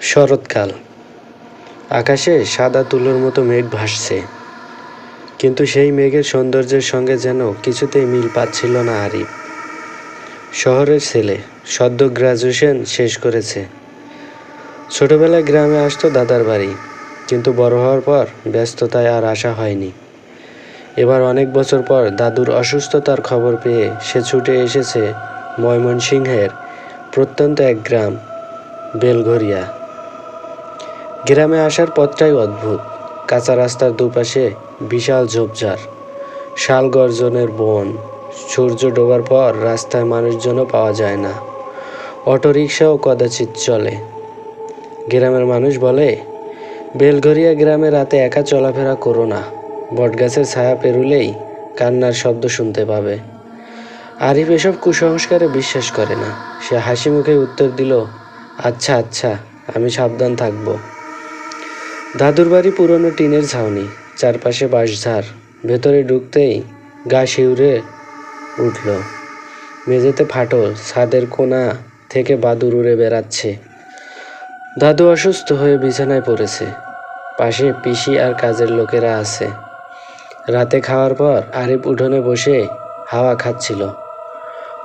শরৎকাল। আকাশে সাদা তুলোর মতো মেঘ ভাসছে। কিন্তু সেই মেঘের সৌন্দর্যের সঙ্গে যেন কিছুতেই মিল পাচ্ছিল না আরিফ। শহরের ছেলে, সদ্য গ্রাজুয়েশন শেষ করেছে। ছোটবেলায় গ্রামে আসতো দাদার বাড়ি, কিন্তু বড় হওয়ার পর ব্যস্ততায় আর আসা হয়নি। এবার অনেক বছর পর দাদুর অসুস্থতার খবর পেয়ে সে ছুটে এসেছে ময়মনসিংহের প্রত্যন্ত এক গ্রাম, বেলঘরিয়া। গ্রামে আসার পথটাই অদ্ভুত। কাঁচা রাস্তার দুপাশে বিশাল ঝোপঝাড়। শাল গর্জনের বন। সূর্য ডোবার পর রাস্তায় মানুষজনও পাওয়া যায় না। অটোরিকশাও কদাচিৎ চলে। গ্রামের মানুষ বলে, বেলঘরিয়া গ্রামে রাতে একা চলাফেরা করো না। বটগাছের ছায়া পেরুলেই কান্নার শব্দ শুনতে পাবে। আরিফ এসব কুসংস্কারে বিশ্বাস করে না। সে হাসি মুখে উত্তর দিল আচ্ছা আচ্ছা আমি সাবধান থাকব। দাদুর বাড়ি পুরনো টিনের ছাউনি, চারপাশে বাঁশঝাড়, ভেতরে ঢুকতেই গা শিউরে উঠল। মেঝেতে ফাটল, ছাদের কোণা থেকে বাদুর উড়ে বেড়াচ্ছে। দাদু অসুস্থ হয়ে বিছানায় পড়েছে। পাশে পিসি আর কাজের লোকেরা আছে। রাতে খাওয়ার পর আরিফ উঠোনে বসে হাওয়া খাচ্ছিল।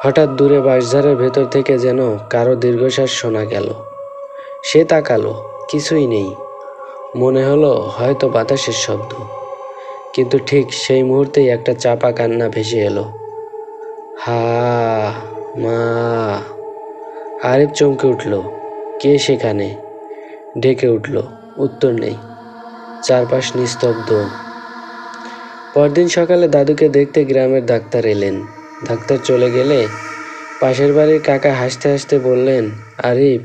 হঠাৎ দূরে বাঁশঝাড়ের ভেতর থেকে যেন কারও দীর্ঘশ্বাস শোনা গেল। সে তাকালো, কিছুই নেই। মনে হলো হয়তো বাতাসের শব্দ। কিন্তু ঠিক সেই মুহূর্তেই একটা চাপা কান্না ভেসে এলো। হা, মা। আরিফ চমকে উঠল। কে সেখানে? ডেকে উঠল। উত্তর নেই। চারপাশ নিস্তব্ধ। পরদিন সকালে দাদুকে দেখতে গ্রামের ডাক্তার এলেন। ডাক্তার চলে গেলে পাশের বাড়ির কাকা হাসতে হাসতে বললেন, আরিফ,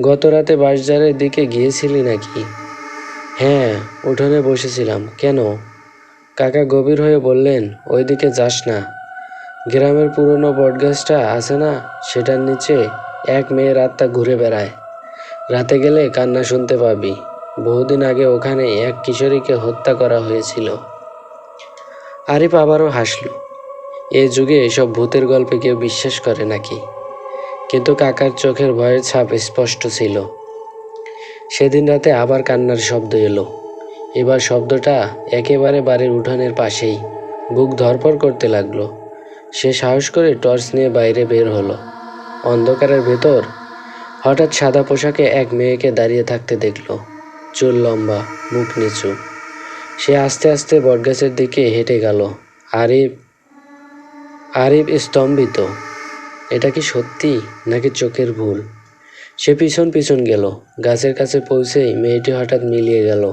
গত রাতে বাঁশঝাড়ের দিকে গিয়েছিলি নাকি? হ্যাঁ উঠোনে বসেছিলাম। কেন? কাকা গভীর হয়ে বললেন, ওইদিকে যাস না। গ্রামের পুরনো বটগাছটা আছে না? সেটার নিচে এক মেয়ের আত্মা ঘুরে বেড়ায়। রাতে গেলে কান্না শুনতে পাবি। বহুদিন আগে ওখানে এক কিশোরীকে হত্যা করা হয়েছিল। আরিফ আবারও হাসল, এ যুগে এসব ভূতের গল্পে কেউ বিশ্বাস করে নাকি? কিন্তু কাকার চোখের ভয়ের ছাপ স্পষ্ট ছিল। সেদিন রাতে আবার কান্নার শব্দ এলো। এবার শব্দটা একেবারে বাড়ির উঠানের পাশেই। বুক ধরপড় করতে লাগল। সে সাহস করে টর্চ নিয়ে বাইরে বের হলো। অন্ধকারের ভেতর হঠাৎ সাদা পোশাকে এক মেয়েকে দাঁড়িয়ে থাকতে দেখল। চুল লম্বা, মুখ নিচু। সে আস্তে আস্তে বটগাছের দিকে হেঁটে গেল। আরিফ আরিফ স্তম্ভিত। এটা কি সত্যি নাকি চোখের ভুল? সে পিছন পিছন গেল। গাছের কাছে পৌঁছেই মেয়েটি হঠাৎ মিলিয়ে গেল।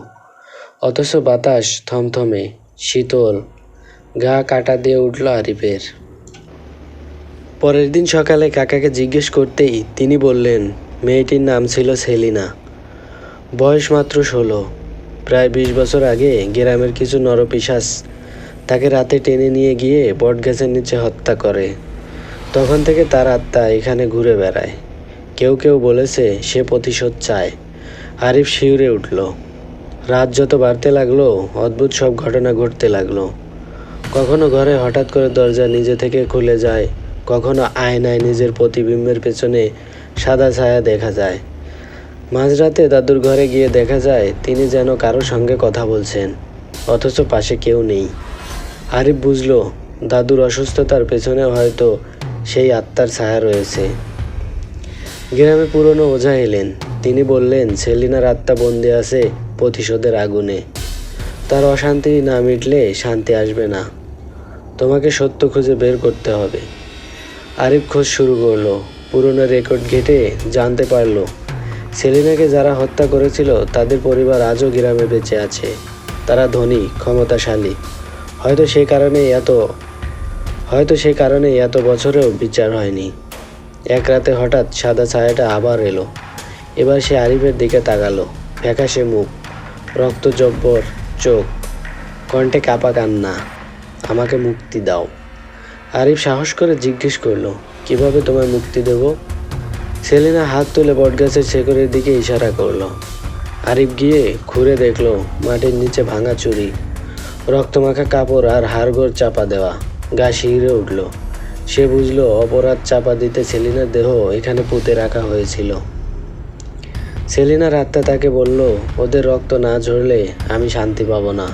অথচ বাতাস থমথমে, শীতল। গা কাটা দিয়ে উঠল আরিফের। পরের দিন সকালে কাকাকে জিজ্ঞেস করতেই তিনি বললেন, মেয়েটির নাম ছিল সেলিনা। বয়স মাত্র ষোলো। প্রায় বিশ বছর আগে গ্রামের কিছু নরপিশাস তাকে রাতে টেনে নিয়ে গিয়ে বটগাছের নিচে হত্যা করে। তখন থেকে তার আত্মা এখানে ঘুরে বেড়ায়। কেউ কেউ বলেছে সে প্রতিশোধ চায়। আরিফ শিউরে উঠল। রাত যত বাড়তে লাগল, অদ্ভুত সব ঘটনা ঘটতে লাগল। কখনো ঘরে হঠাৎ করে দরজা নিজে থেকে খুলে যায়, কখনো আয়নায় নিজের প্রতিবিম্বের পেছনে সাদা ছায়া দেখা যায়। মাঝরাতে দাদুর ঘরে গিয়ে দেখা যায়, তিনি যেন কারও সঙ্গে কথা বলছেন, অথচ পাশে কেউ নেই। আরিফ বুঝলো, দাদুর অসুস্থতার পেছনে হয়তো সেই আত্মার ছায়া রয়েছে। গ্রামে পুরনো ওঝা এলেন। তিনি বললেন, সেলিনার আত্মা বন্দি আছে প্রতিশোধের আগুনে। তার অশান্তি না মিটলে শান্তি আসবে না। তোমাকে সত্য খুঁজে বের করতে হবে। আরিফ খোঁজ শুরু করল। পুরনো রেকর্ড ঘেটে জানতে পারল, সেলিনাকে যারা হত্যা করেছিল, তাদের পরিবার আজও গ্রামে বেঁচে আছে। তারা ধনী, ক্ষমতাশালী। হয়তো সে কারণে এত, হয়তো সে কারণে এত বছরেও বিচার হয়নি। এক রাতে হঠাৎ সাদা ছায়াটা আবার এলো। এবার সে আরিফের দিকে তাকালো। ফ্যাকাশে মুখ, রক্ত জব্বর, চোখ, কণ্ঠে কাপা কান্না, আমাকে মুক্তি দাও। আরিফ সাহস করে জিজ্ঞেস করল, কীভাবে তোমায় মুক্তি দেব? সেলিনা হাত তুলে বটগাছের শেকড়ের দিকে ইশারা করল। আরিফ গিয়ে ঘুরে দেখল মাটির নিচে ভাঙা চুরি, রক্তমাখা কাপড় আর হাড়গোড় চাপা দেওয়া। গা শিহরে উঠল। সে বুঝলো অপরাধ চাপা দিতে সেলিনার দেহ এখানে পুঁতে রাখা হয়েছিল। সেলিনার আত্মা তাকে বলল, ওদের রক্ত না ঝরলে আমি শান্তি পাবো না।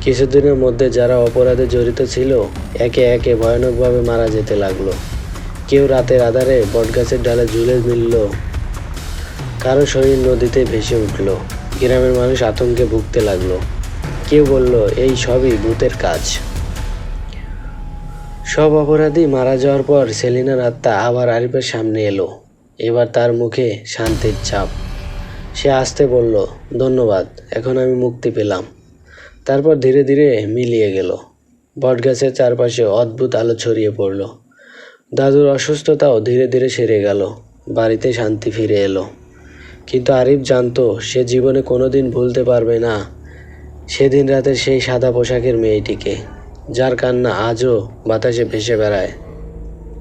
কিছুদিনের মধ্যে যারা অপরাধে জড়িত ছিল, একে একে ভয়ানকভাবে মারা যেতে লাগল। কেউ রাতের আধারে বটগাছের ডালে ঝুলে মিলল। কারও শরীর নদীতে ভেসে উঠল। গ্রামের মানুষ আতঙ্কে ভুগতে লাগল। কেউ বলল, এই সবই ভূতের কাজ। সব অপরাধী মারা যাওয়ার পর সেলিনার আত্মা আবার আরিফের সামনে এলো। এবার তার মুখে শান্তির ছাপ। সে আসতে বলল, ধন্যবাদ, এখন আমি মুক্তি পেলাম। তারপর ধীরে ধীরে মিলিয়ে গেল। বটগাছের চারপাশে অদ্ভুত আলো ছড়িয়ে পড়ল। দাদুর অসুস্থতাও ধীরে ধীরে সেরে গেল। বাড়িতে শান্তি ফিরে এলো। কিন্তু আরিফ জানতো, সে জীবনে কোনোদিন ভুলতে পারবে না সেদিন রাতের সেই সাদা পোশাকের মেয়েটিকে। যার কান্না আজও বাতাসে ভেসে বেড়ায়।